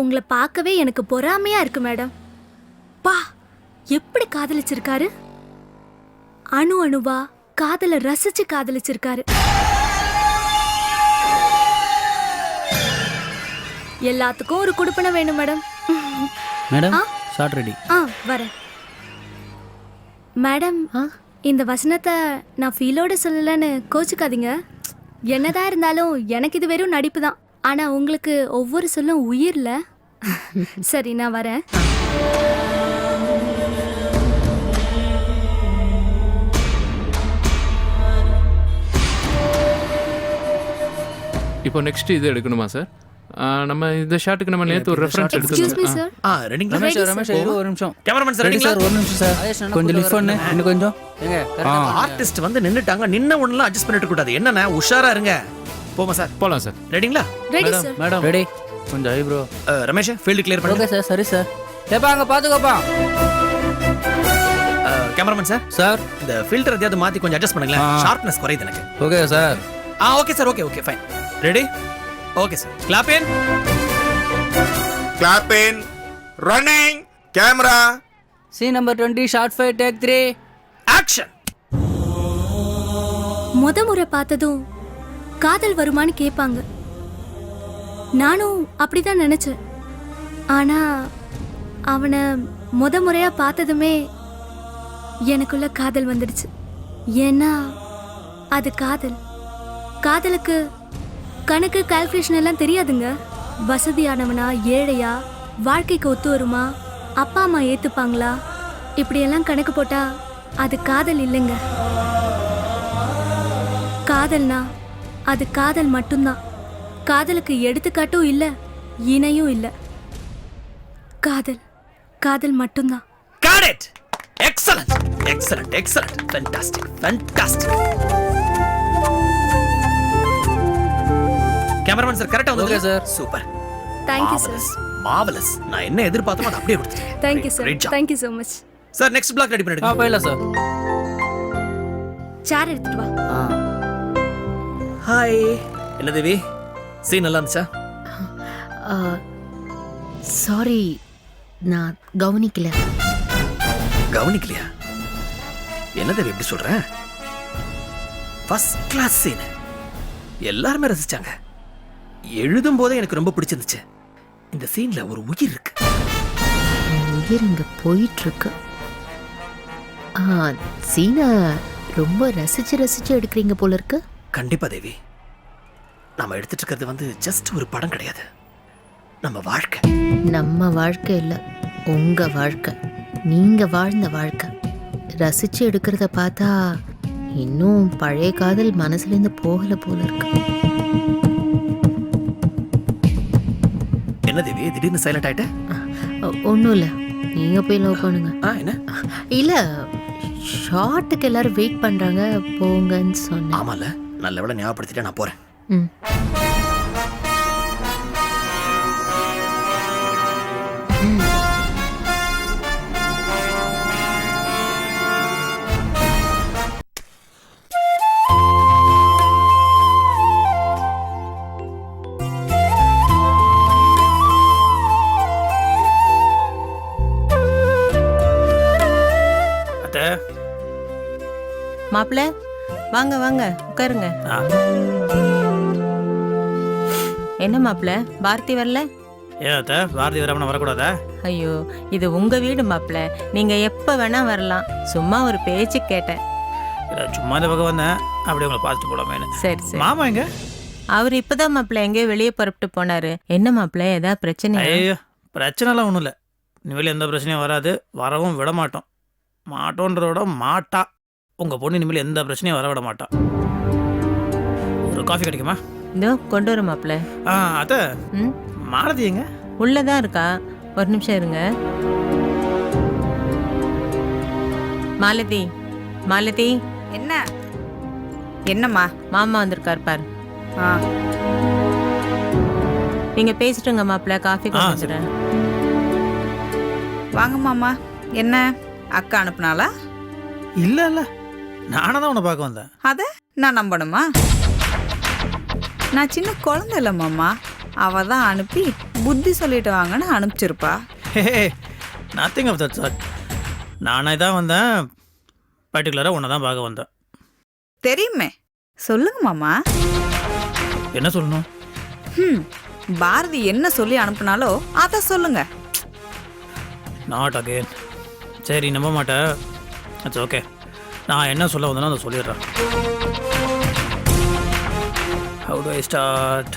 உங்களை பார்க்கவே எனக்கு பொறாமையா இருக்கு மேடம். பா எப்படி காதலிச்சிருக்காரு? அணு அணுவா காதல ரசிச்சு காதலிச்சிருக்காரு. எல்லாத்துக்கும் ஒரு குடுப்பனை வேணும் மேடம். மேடம்? ஷார்ட் ரெடி ஆ வரேன். மேடம் இந்த வசனத்தை நான் ஃபீலோட சொல்லலன்னு கோச்சுக்காதீங்க. என்னதான் இருந்தாலும் எனக்கு இது வெறும் நடிப்பு தான் ஆனா உங்களுக்கு ஒவ்வொரு சொல்லும் உயிர்ல? சரி நான் வரேன். இப்போ நெக்ஸ்ட் இது எடுக்கணுமா சார் நம்ம இந்த ஷாட்டுக்கு நம்ம நேற்று ஒரு ரெஃபரன்ஸ் எக்ஸ்கியூஸ் மீ எடுத்துருந்தோம். சார் ஆ ரெடிங்களா ரமேஷ் ரமேஷ் ஒரு நிமிஷம். கேமராமேன் சார் ரெடி ரெடிங்களா சார் ஒரு நிமிஷம் சார் கொஞ்சம் லிஃப்ட் பண்ணு இன்னும் கொஞ்சம். ஏங்க ஆ ஆர்டிஸ்ட் வந்து நின்னுட்டாங்க. நின்ன ஒண்ணுலாம் அட்ஜஸ்ட் பண்ணிட்டு கூடாது. என்னண்ணே உஷாரா இருங்க. போமா சார். போகலாம் sir. ரெடிங்களா ready madam sir madam ready கொஞ்சம் ஐப்ரோ. ரமேஷ் ஃபீல்டு கிளியர் பண்ணுங்க. ஓகே சார் சரி சார் ஏப்பா அங்கே பார்த்துக்கோப்பா கேமராமேன் சார் சார் இந்த ஃபில்டர் எதையாவது மாத்தி கொஞ்சம் அட்ஜஸ்ட் பண்ணுங்களேன். ஷார்ப்னஸ் குறையுது எனக்கு. Okay sir ah okay sir okay okay fine ready okay sir clap in Clapping, running, camera. Scene number twenty shot five take three action முத முறை பார்த்ததும் காதல் வருமான்னு கேட்பாங்க நானும் அப்படிதான் நினைச்சேன். ஆனா அவனை முத முறையா பார்த்ததுமே எனக்குள்ள காதல் வந்துடுச்சு. ஏன்னா அது காதல். காதலுக்கு கணக்கு கால்குலேஷன் எல்லாம் தெரியாதுங்க. வசதியானவனா ஏழையா வாழ்க்கைக்கு ஒத்து வருமா அப்பா அம்மா ஏத்துப்பாங்களா? இப்படியெல்லாம் கணக்கு போட்டா அது காதல் இல்லைங்க. காதல்னா அது காதல் மட்டும்தான். காதலுக்கு எடுத்துக்காட்டும் இல்ல இணையும் இல்ல. காதல் காதல் மட்டும்தான். Got it excellent excellent excellent fantastic fantastic cameraman sir கரெக்டா வந்து Okay, sir. Super thank you sir marvellous நான் என்ன எதிர்பார்த்தோமோ அதை அப்படியே கொடுத்துட்டேன். Thank you sir. Thank you so much sir next block ready ஆ பண்ணிடுங்க. போயிடலாம் சார் சேர் எடுத்துட்டு வா. ஆ. ஹாய் என்ன தேவி சீன் நல்லா இருந்துச்சா? சாரி நான் கவனிக்கல. கவனிக்கலையா? என்ன தேவி எப்படி சொல்ற? ஃபர்ஸ்ட் கிளாஸ் சீன் எல்லாருமே ரசிச்சாங்க. எழுதும் போதே எனக்கு ரொம்ப பிடிச்சிருந்துச்சு. இந்த சீன்ல ஒரு உயிர் இருக்கு. உயிர் இங்க போயிட்டு இருக்கு சீனை ரொம்ப ரசிச்சு ரசிச்சு எடுக்கிறீங்க போல இருக்கு. கண்டிப்பா தேவி. நாம எடுத்துட்டு இருக்கிறது வந்து ஜஸ்ட் ஒரு படம் கிடையாது. நம்ம வாழ்க்கை. நம்ம வாழ்க்கை இல்ல உங்க வாழ்க்கை. நீங்க வாழ்ந்த வாழ்க்கை. ரசிச்சு எடுக்கிறத பார்த்தா இன்னும் பழைய காதல் மனசுல இருந்து போகல போல இருக்கு. என்ன தேவி திடீர்னு சைலண்ட் ஆயிட்ட? ஒன்றும் இல்லை. நீங்க போய் லவ் பண்ணுங்க. ஆ என்ன? இல்ல ஷார்ட்டுக்கு எல்லாரும் வெயிட் பண்றாங்க போங்கன்னு சொன்னேன். ஆமால நல்ல வேளை ஞாபகப்படுத்திட்டு நான் போறேன். ம். வாங்க வாங்க உட்காருங்க. என்ன மாப்பிள்ள பாரதி வரல? ஏன் அத்தை பாரதி வராம வரக்கூடாதா? ஐயோ இது உங்க வீடு மாப்பிள்ள நீங்க எப்ப வேணா வரலாம். சும்மா ஒரு பேச்சு கேட்டேன். சும்மா இந்த பக்கம் வந்தேன். அப்படியே உங்களை பார்த்துட்டு போலாமேன்னு. சரி சரி. மாமா எங்க? அவர் இப்பதான் மாப்பிள்ள எங்கேயோ வெளியே புறப்பட்டு போனாரு. என்ன மாப்பிள்ள ஏதாவது பிரச்சனை ஐயோ பிரச்சனைலாம் ஒன்றும் இல்லை இனிமேல் எந்த பிரச்சனையும் வராது. வரவும் விட மாட்டோம் மாட்டோன்றத விட மாட்டா. உங்கள் பொண்ணு இனிமேல் எந்த பிரச்சனையும் வர விட மாட்டா. ஒரு காஃபி கிடைக்குமா? இதோ கொண்டு வர மாப்பிள்ள. ஆ அத்தை. ம்? மாலதி எங்க? உள்ளதான் இருக்கா? ஒரு நிமிஷம் இருங்க. மாலதி மாலதி. என்ன? என்னம்மா? மாமா வந்திருக்கார் பாரு. ஆ. நீங்க பேசிட்டுங்க மாப்பிள்ள காஃபி கொண்டு. வந்துடுறேன். வாங்க மாமா. என்ன? அக்கா அனுப்புனாளா? இல்லை இல்லை. நானே தான் உன்னை பார்க்க வந்தேன். அத நான் நம்பணுமா? நான் சின்ன குழந்தை இல்லை மாமா. அவ தான் அனுப்பி புத்தி சொல்லிட்டு வாங்கன்னு அனுப்பிச்சிருப்பா. Hey nothing of that sir நானே தான் வந்தேன். பர்டிகுலராக உன்னை தான் பார்க்க வந்தேன். தெரியுமே. சொல்லுங்க மாமா. என்ன சொல்லணும்? ம் பாரதி என்ன சொல்லி அனுப்புனாலோ அதை சொல்லுங்க. நாட் அகேன் சரி நம்ப மாட்டேன். இட்ஸ் ஓகே நான் என்ன சொல்ல வந்தேனோ அதை சொல்லிடுறேன். ஹவு டு ஐ ஸ்டார்ட்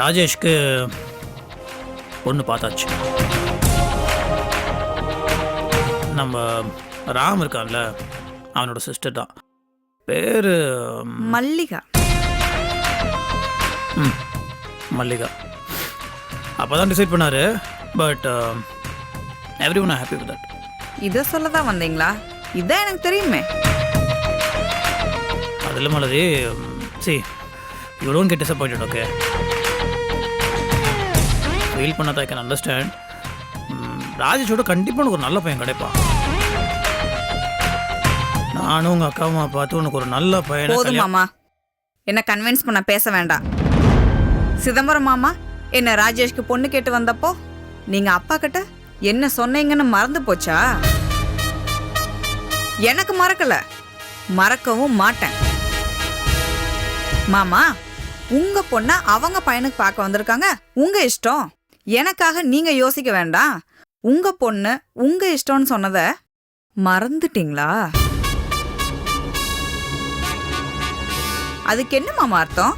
ராஜேஷ்க்கு பொண்ணு பார்த்தாச்சு. நம்ம ராம் இருக்கான்ல அவனோட சிஸ்டர் தான். பேர் மல்லிகா. மல்லிகா. அப்போ தான் டிசைட் பண்ணார் but everyone happy with that இதை சொல்ல தான் வந்தீங்களா? இதான் எனக்கு தெரியுமே. அதில் Malathi see you don't get disappointed okay feel பண்ணாத ஐ கேன் அண்டர்ஸ்டாண்ட் ராஜேஷோட கண்டிப்பாக உனக்கு ஒரு நல்ல பையன் கிடைப்பான். நானும் உங்கள் அக்காவும் பார்த்து உனக்கு ஒரு நல்ல பையனை போதும் மாமா. என்ன கன்வின்ஸ் பண்ண பேச வேண்டாம். சிதம்பரம் மாமா என்ன ராஜேஷ்க்கு பொண்ணு கேட்டு வந்தப்போ நீங்க அப்பா கிட்ட என்ன சொன்னீங்கன்னு மறந்து போச்சா? எனக்கு மறக்கல. மறக்கவும் மாட்டேன். மாமா உங்க பொண்ண அவங்க பையனுக்கு பார்க்க வந்திருக்காங்க. உங்க இஷ்டம். எனக்காக நீங்க யோசிக்க வேண்டாம். உங்க பொண்ணு உங்க இஷ்டம்னு சொன்னத மறந்துட்டீங்களா? அதுக்கு என்ன மாமா அர்த்தம்?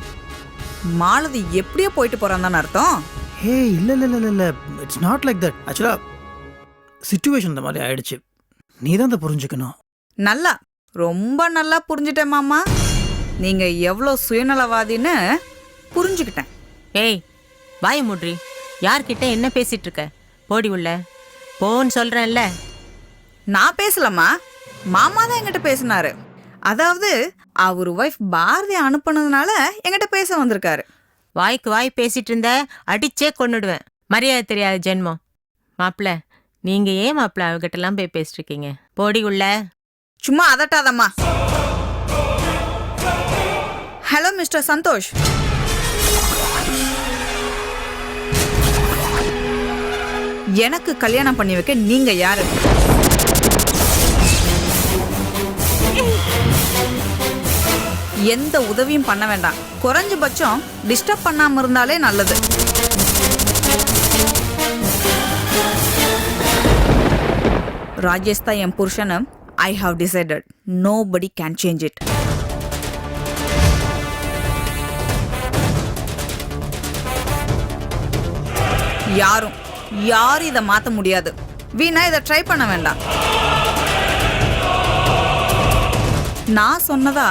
மாலதி எப்படியோ போயிட்டு போறான்னு அர்த்தம்? ஹே இல்லை இல்லை இல்லை இல்லை. இட்ஸ் நாட் லைக் தட் ஆக்சுவலாக சுச்சுவேஷன் இந்த மாதிரி ஆயிடுச்சு. நீ தான் அதை புரிஞ்சுக்கணும். நல்லா. ரொம்ப நல்லா புரிஞ்சுட்டேன் மாமா. நீங்க எவ்வளோ சுயநலவாதின்னு புரிஞ்சுக்கிட்டேன். ஏய் வாய முட்ரி யார்கிட்ட என்ன பேசிட்டு இருக்க போடி உள்ள. போன்னு சொல்றேன்ல. நான் பேசலம்மா. மாமா தான் என்கிட்ட பேசினாரு. அதாவது அவர் ஒய்ஃப் பாரதி அனுப்புனதுனால என்கிட்ட பேச வந்திருக்காரு. வாய்க்கு வாய் பேசிட்டு இருந்த அடிச்சே கொண்டுடுவேன் மரியாதை தெரியாது ஜென்மம். மாப்பிள நீங்க ஏன் மாப்பிள அவகிட்டலாம் போய் பேசிட்டு இருக்கீங்க போடி உள்ள. சும்மா அதட்டாதம்மா. Hello mister Santhosh. எனக்கு கல்யாணம் பண்ணி வைக்க நீங்க யாரு? எந்த உதவியும் பண்ண வேண்டாம். குறைஞ்சபட்சம் டிஸ்டர்ப் பண்ணாம இருந்தாலே நல்லது. ராஜேஷ் தான் என் புருஷனும் I have decided nobody can change it யாரும் யாரும் இதை மாற்ற முடியாது. வீணா இதை ட்ரை பண்ண வேண்டாம். நான் சொன்னதா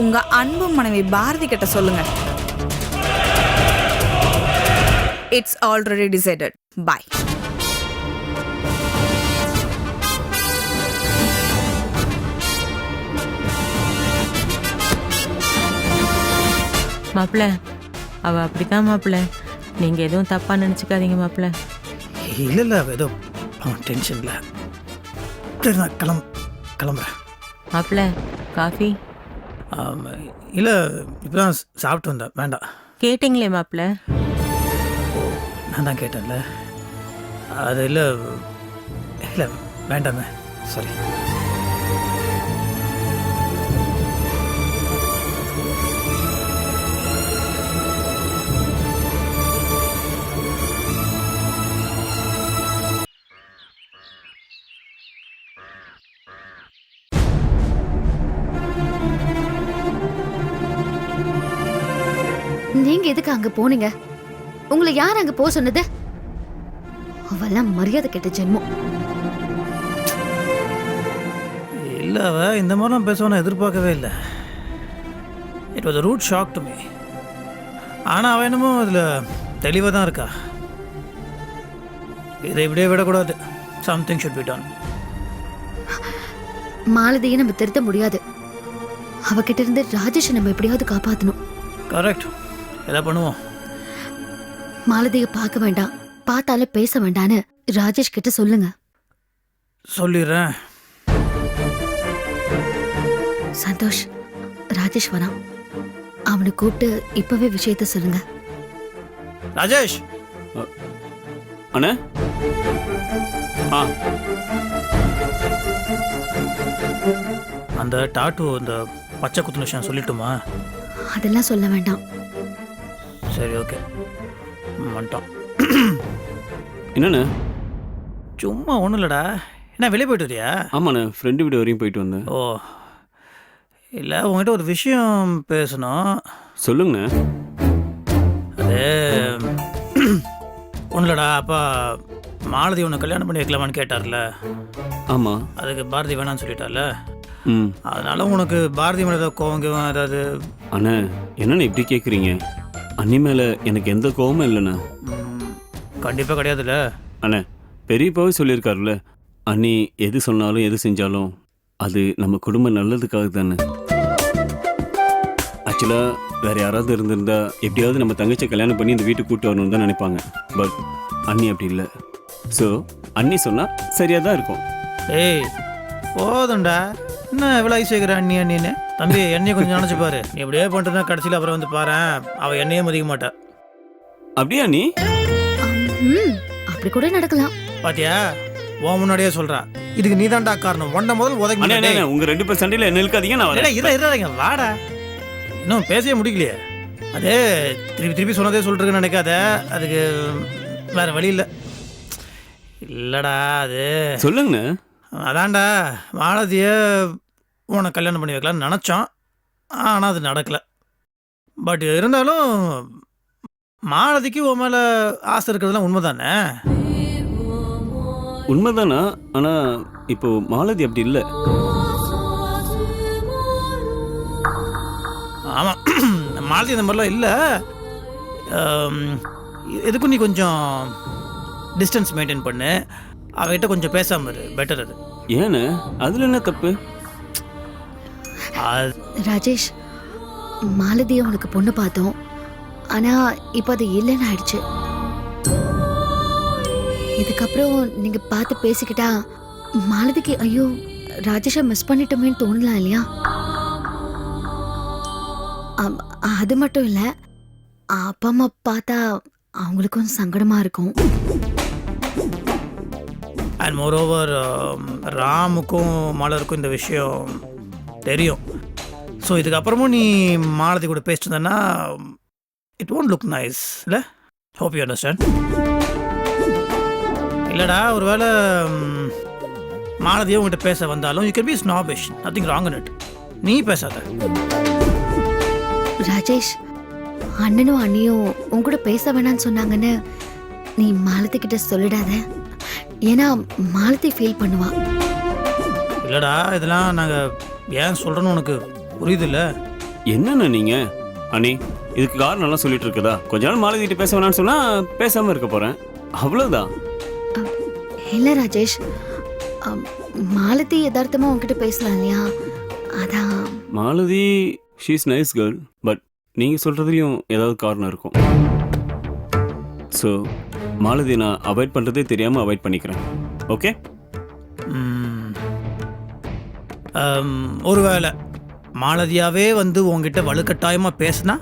உங்க அன்பு மனைவி பாரதி கிட்ட சொல்லுங்க. இட்ஸ் ஆல்ரெடி டிசைடட் பாய் மாப்பிள அவ அப்படிதான் மாப்பிள. நீங்க எதுவும் தப்பா நினைச்சுக்காதீங்க மாப்பிள. இல்லை இல்லை ஏதோ டென்ஷனில் சரி நான் கிளம்ப கிளம்புறேன். மாப்பிள காஃபி? இல்லை இப்போ தான் சாப்பிட்டு வந்தேன். வேண்டாம். கேட்டிங்களே மாப்பிள நான் தான் கேட்டேன்ல. அது இல்லை இல்லை வேண்டாமே. சாரி எதுக்கு அங்க போனீங்க? உங்களை யார் அங்க போக சொன்னது? அவெல்லாம் மரியாதை கெட்ட ஜென்மம். இல்லை அவ இந்த மாதிரிலாம் பேசுவான்னு எதிர்பார்க்கவே இல்லை. It was rude shock to me ஆனால் அவன் என்னமோ அதில் தெளிவாக தான் இருக்கா. இதை இப்படியே விடக்கூடாது. சம்திங் ஷுட் பி டான் மாலதியை நம்ம திருத்த முடியாது. அவகிட்ட இருந்து ராஜேஷை நம்ம எப்படியாவது காப்பாத்தணும். கரெக்ட் எதை பண்ணுவோம். மாலதியை பார்க்க வேண்டாம். பார்த்தாலே பேச வேண்டான்னு ராஜேஷ் கிட்ட சொல்லுங்க. சொல்லிடுறேன். சந்தோஷ் ராஜேஷ் வரான் அவனை கூப்பிட்டு இப்பவே விஷயத்த சொல்லுங்க. ராஜேஷ்! அண்ணே? ஆ. அந்த டாட்டு அந்த பச்சை குத்து விஷயம் சொல்லட்டுமா? அதெல்லாம் சொல்ல வேண்டாம். சரி ஓகே வந்துட்டோம் என்னண்ணே? சும்மா ஒன்றும் இல்லைடா. என்ன வெளியே போயிட்டு வரியா? ஆமாண்ணே ஃப்ரெண்டு வீடு வரையும் போயிட்டு வந்தேன். ஓ. இல்லை உங்ககிட்ட ஒரு விஷயம் பேசணும். சொல்லுங்கண்ணே. அது ஒன்றும் இல்லைடா அப்பா மாலதி உன்னை கல்யாணம் பண்ணி வைக்கலாமான்னு கேட்டார்ல. ஆமாம் அதுக்கு பாரதி வேணாம்னு சொல்லிட்டார்ல. ம். அதனால உனக்கு பாரதி மேலே ஏதாவது கீவம் ஏதாவது அண்ணே என்னண்ணே இப்படி கேட்குறீங்க அண்ணி மேலே எனக்கு எந்த கோவமும் இல்லைண்ணே. கண்டிப்பாக கிடையாதுல்ல. அண்ணே பெரியப்பாவே சொல்லியிருக்காருல்ல அண்ணி எது சொன்னாலும் எது செஞ்சாலும் அது நம்ம குடும்ப நல்லதுக்காக தானே. ஆக்சுவலாக வேற யாராவது இருந்திருந்தா எப்படியாவது நம்ம தங்கச்சியை கல்யாணம் பண்ணி இந்த வீட்டுக்கு கூட்டு வரணும்னு தான் நினைப்பாங்க. பட் அண்ணி அப்படி இல்லை. ஸோ அண்ணி சொன்னால் சரியாக தான் இருக்கும். ஏய் போதும்டா. என்ன எவ்வளோ ஐஸ் வைக்கிற அண்ணி அண்ணின்னு? தம்பி என்னைய கொஞ்சம் நினச்சி பாரு. நீ இப்படியே பண்ணிட்டுனா கடைசியில் அப்புறம் வந்து பாரு. அவள் என்னையே மதிக்க மாட்டா. அப்படியா நீ? ம் அப்படி கூட நடக்கலாம். பாத்தியா? உன் முன்னாடியே சொல்றா. இதுக்கு நீதான்டா காரணம். ஒன்றை முதல் உதவி உங்க ரெண்டு பேர் சண்டையில் என்ன நான் வரேன். இரு இருங்க வாடா. இன்னும் பேசவே முடிக்கலையே. அதே திருப்பி திருப்பி சொன்னதே சொல்லிட்டுருக்குன்னு நினைக்காத. அதுக்கு வேற வழி இல்லை. இல்லைடா அது. சொல்லுங்கண்ணே. அதான்டா மாலதியை உனக்கு கல்யாணம் பண்ணி வைக்கலாம்னு நினச்சோம் ஆனால் அது நடக்கலை. பட் இருந்தாலும் மாலதிக்கு உன் மேலே ஆசை இருக்கிறதுலாம் உண்மை தானே உண்மைதானா? ஆனால் இப்போ மாலதி அப்படி இல்லை. ஆமாம் மாலதி அந்த மாதிரிலாம் இல்லை. எதுக்கும் நீ கொஞ்சம் டிஸ்டன்ஸ் மெயின்டைன் பண்ணு. அவகிட்ட கொஞ்சம் பேசாம இரு. பெட்டர் அது. ஏண்ணே அதில் என்ன தப்பு? அது ராஜேஷ் மாலதியை உனக்கு பொண்ணு பார்த்தோம். ஆனா இப்போ அது இல்லைன்னு ஆயிடுச்சு. இதுக்கப்புறம் நீங்க பார்த்து பேசிக்கிட்டா மாலதிக்கு ஐயோ ராஜேஷை மிஸ் பண்ணிட்டோமேன்னு தோணலாம் இல்லையா? ஆம், அது மட்டும் இல்லை அப்பா அம்மா பார்த்தா அவங்களுக்கும் சங்கடமா இருக்கும். அண்ட் மோரோவர் ராமுக்கும் மலருக்கும் இந்த விஷயம் தெரியும். ஸோ இதுக்கப்புறமும் நீ மாலதி கூட பேசிட்டு இட் ஒன்ட் லுக் நைஸ் இல்லை? ஹோப் யூ அண்டர்ஸ்டாண்ட் இல்லைடா ஒருவேளை ம், மாலதியே உங்ககிட்ட பேச வந்தாலும் you can be snobbish nothing wrong it நீ பேசாத. ராஜேஷ் அண்ணனும் அண்ணியும் உன் கூட பேச வேணாம்னு சொன்னாங்கன்னு நீ மாலதி சொல்லிடாத. ஏன்னா மாலதி ஃபீல் பண்ணுவா. இல்லைடா இதெல்லாம் நாங்கள் ஏன் சொல்கிறோன்னு உனக்கு புரியுதுல்ல? என்னண்ணே நீங்க? அண்ணே இதுக்கு காரணம்லாம் சொல்லிட்டு இருக்குதா? கொஞ்ச நாள் மாலதி கிட்ட பேச வேணாம்னு சொன்னா பேசாம இருக்க போறேன். அவ்வளவுதான். இல்லை ராஜேஷ். அம், மாலதி யதார்த்தமா உன்கிட்ட பேசலாம் இல்லையா? அதான். Malathi she's nice girl but நீங்க சொல்றதுலயும் ஏதாவது காரணம் இருக்கும். ஸோ மாலதி நான் அவாய்ட் பண்றதே தெரியாம அவாய்ட் பண்ணிக்கிறேன். ஓகே ஒருவேளை மாலதியாவே வந்து உங்ககிட்ட வலுக்கட்டாயமாக பேசுனா?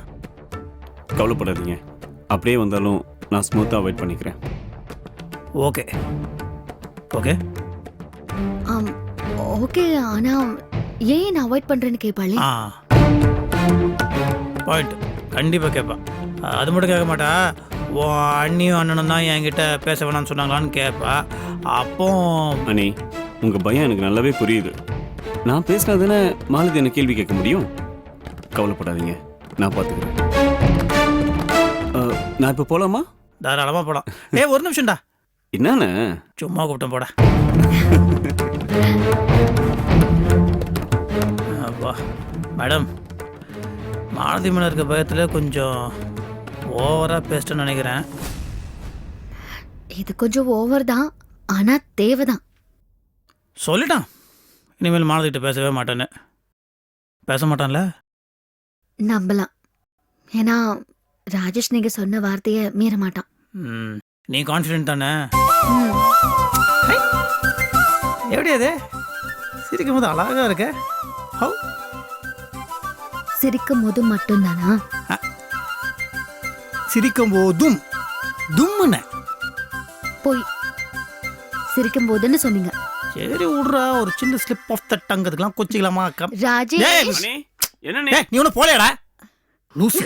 கவலைப்படாதீங்க. அப்படியே வந்தாலும் நான் ஸ்மூத்தாக அவாய்ட் பண்ணிக்கிறேன். ஓகே ஓகே ஓகே ஆனா ஏன் நான் அவாய்ட் பண்றேன்னு கேட்பாளே ஆ. பாயிண்ட் கண்டிப்பாக கேட்பான் அது மட்டும் கேட்க மாட்டா. உன் அண்ணியும் அண்ணனும் தான் என்கிட்ட பேச வேணாம்னு சொன்னாங்களான்னு கேட்பா அப்போ அண்ணே உங்க பயம் எனக்கு நல்லாவே புரியுது. நான் பேசினா தானே மாலதி என்ன கேள்வி கேட்க முடியும்? கவலைப்படாதீங்க நான் பார்த்துக்கிறேன். நான் இப்போ போலாமா? தாராளமாக போலாம். ஏ ஒரு நிமிஷம்டா. என்னண்ணே? சும்மா கூப்பிட்டேன் போட. அப்பா மேடம் மாலதி மேலே இருக்க பயத்தில் கொஞ்சம் ஓவராக பேசிட்டேன்னு நினைக்கிறேன். இது கொஞ்சம் ஓவர் தான் ஆனா தேவைதான். சொல்லிட்டான். இனிமேல் மாலதிகிட்ட பேசவே மாட்டேன்னு. பேச மாட்டான்ல? நம்பலாம். ஏன்னா ராஜேஷ் நீங்க சொன்ன வார்த்தையை மீற மாட்டான். ம் நீ கான்ஃபிடென்ட் தானே? ம், எப்படி அது? சிரிக்கும் போது அழகாக இருக்க. ஹவு. சிரிக்கும் போது மட்டும்தானா சிரிக்கும் போதும் தும்முன. போய் சிரிக்கும் போதுன்னு சொன்னீங்க. சரி விட்றா ஒரு சின்ன ஸ்லிப் ஆஃப் த டங் அதுக்கெல்லாம் கொச்சிக்கலாமா? கம் ராஜேஷ் என்ன நீ? ஒன்றும் போலையாடா. லூசு.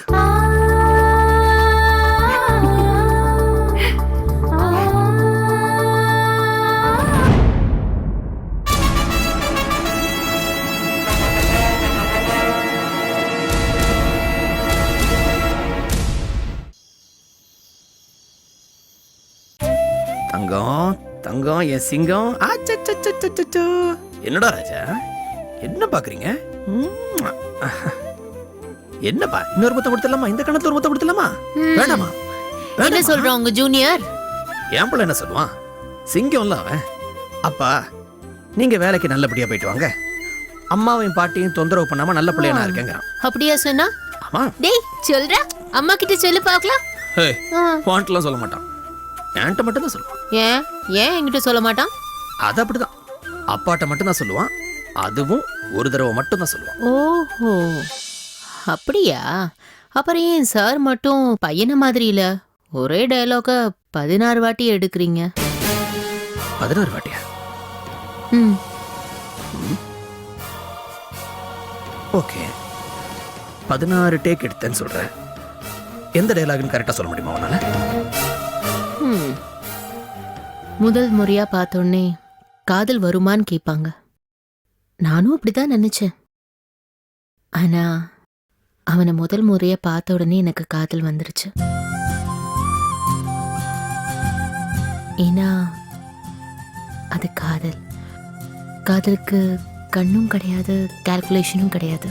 தங்கம் தங்கம் என் சிங்கம். என்னடா ராஜா? என்ன பாக்குறீங்க. என்னப்பா இன்னொரு முத்தம் கொடுத்துடலாமா? இந்த கணத்துல ஒரு முத்தம் கொடுத்துடலாமா? வேண்டாமா? என்ன? சொல்றான் உங்க ஜூனியர்? என் பிள்ளை என்ன சொல்லுவான்? சிங்கம்ல அவன். அப்பா நீங்க வேலைக்கு நல்லபடியா போயிட்டு வாங்க. அம்மாவையும் பாட்டியும் தொந்தரவு பண்ணாம நல்ல பிள்ளையா நான் இருக்கேங்கிறான். அப்படியா சொன்னா? ஆமா. டேய் சொல்ற? அம்மா கிட்ட சொல்லு பார்க்கலாம் ஹே. வாண்ட்லாம் சொல்ல மாட்டான். என்கிட்ட மட்டும் தான் சொல்லுவான். ஏன்? ஏன் என்கிட்ட சொல்ல மாட்டான்? அது அப்படிதான். அப்பாட்ட மட்டும் தான் சொல்லுவான். அதுவும் ஒரு தடவை மட்டும் தான் சொல்லுவான். ஓஹோ. அப்படியா? அப்புறம் ஏன் சார் மட்டும் பையனை மாதிரி இல்ல? ஒரே டயலாக பதினாறு வாட்டி எடுக்கிறீங்க. பதினாறு வாட்டியா? ம். ஓகே. பதினாறு டேக் எடுத்தேன்னு சொல்றேன். எந்த டைலாக்னு கரெக்டாக சொல்ல முடியுமா உன்னால? ம். முதல் முறையா பார்த்தோன்னே காதல் வருமான்னு கேட்பாங்க. நானும் அப்படிதான் நினைச்சேன். ஆனா அவனை முதல் முறையா பார்த்த உடனே எனக்கு காதல் வந்துருச்சு. ஏன்னா அது காதல். காதலுக்கு கண்ணும் கிடையாது கால்குலேஷனும் கிடையாது.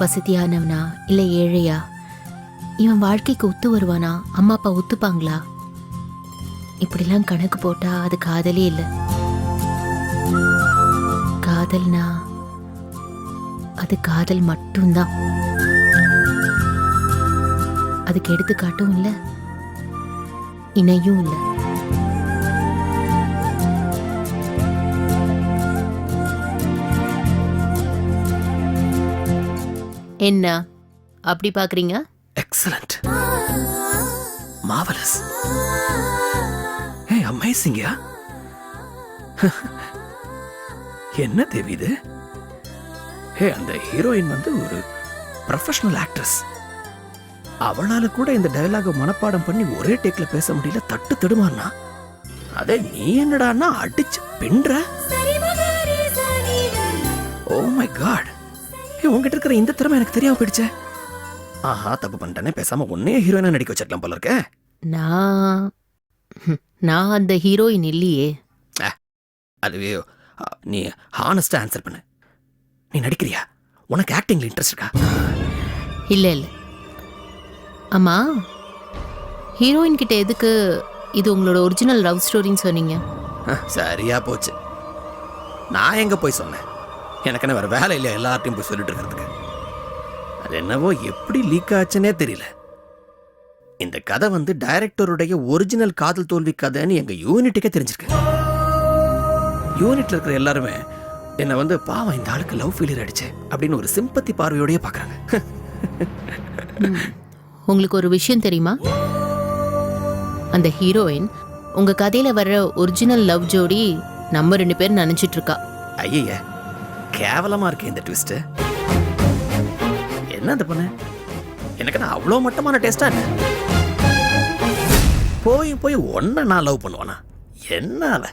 வசதியானவனா இல்லை ஏழையா? இவன் வாழ்க்கைக்கு ஒத்து வருவானா? அம்மா அப்பா ஒத்துப்பாங்களா? இப்படிலாம் கணக்கு போட்டா அது காதலே இல்லை. காதல்னா அது காதல் மட்டும்தான். அதுக்கு எடுத்துக்காட்டும் இல்லை இணையும் இல்லை. என்ன அப்படி பாக்குறீங்க? எக்ஸலண்ட் மாவலஸ் அமேசிங்கா என்ன தேவி இது? ஹே அந்த ஹீரோயின் வந்து ஒரு ப்ரொஃபஷனல் ஆக்ட்ரஸ் அவளால் கூட இந்த டயலாக மனப்பாடம் பண்ணி ஒரே டேக்ல பேச முடியல தட்டு தடுமாறினா. அதே நீ என்னடான்னா அடிச்சு பின்ற. Oh ஓ மை காட் உங்ககிட்ட இருக்கிற இந்த திறமை எனக்கு தெரியாம போயிடுச்சே. ஆஹா தப்பு பண்ணிட்டேனே பேசாம உன்னையே ஹீரோயினா நடிக்க வச்சிருக்கலாம் போல இருக்க. நான் நான் அந்த ஹீரோயின் இல்லையே. அதுவே அ, நீ ஹானஸ்டா ஆன்சர் பண்ணு. நீ நடிக்கிறியா? உனக்கு ஆக்டிங்ல இன்ட்ரெஸ்ட் இருக்கா? இல்ல இல்ல. அம்மா ஹீரோயின் கிட்ட எதுக்கு இது உங்களோட ஒரிஜினல் லவ் ஸ்டோரின்னு சொன்னீங்க? அ, சரியா போச்சு. நான் எங்க போய் சொன்னேன்? எனக்கு என்ன வேற வேலை இல்லையா எல்லார்ட்டையும் போய் சொல்லிட்டு இருக்கிறதுக்கு? அது என்னவோ எப்படி லீக் ஆச்சுன்னே தெரியல. இந்த கதை வந்து டைரக்டருடைய ஒரிஜினல் காதல் தோல்வி கதைன்னு எங்க யூனிட்டுக்கே தெரிஞ்சிருக்கு. யூனிட்ல இருக்கிற எல்லாருமே என்னை வந்து பாவம் இந்த ஆளுக்கு லவ் ஃபெயிலியர் ஆயிடுச்சு அப்படின்னு ஒரு சிம்பத்தி பார்வையோடயே பார்க்கறாங்க. உங்களுக்கு ஒரு விஷயம் தெரியுமா? அந்த ஹீரோயின் உங்க கதையில வர்ற ஒரிஜினல் லவ் ஜோடி நம்ம ரெண்டு பேரும் நினைச்சிட்டு இருக்கா. ஐய கேவலமா இருக்கு இந்த ட்விஸ்ட் என்ன அந்த பொண்ணு? எனக்கு நான் அவ்வளோ மட்டமான டேஸ்டா என்ன? போய் போய் ஒன்றை நான் லவ் பண்ணுவானா? என்ன அவ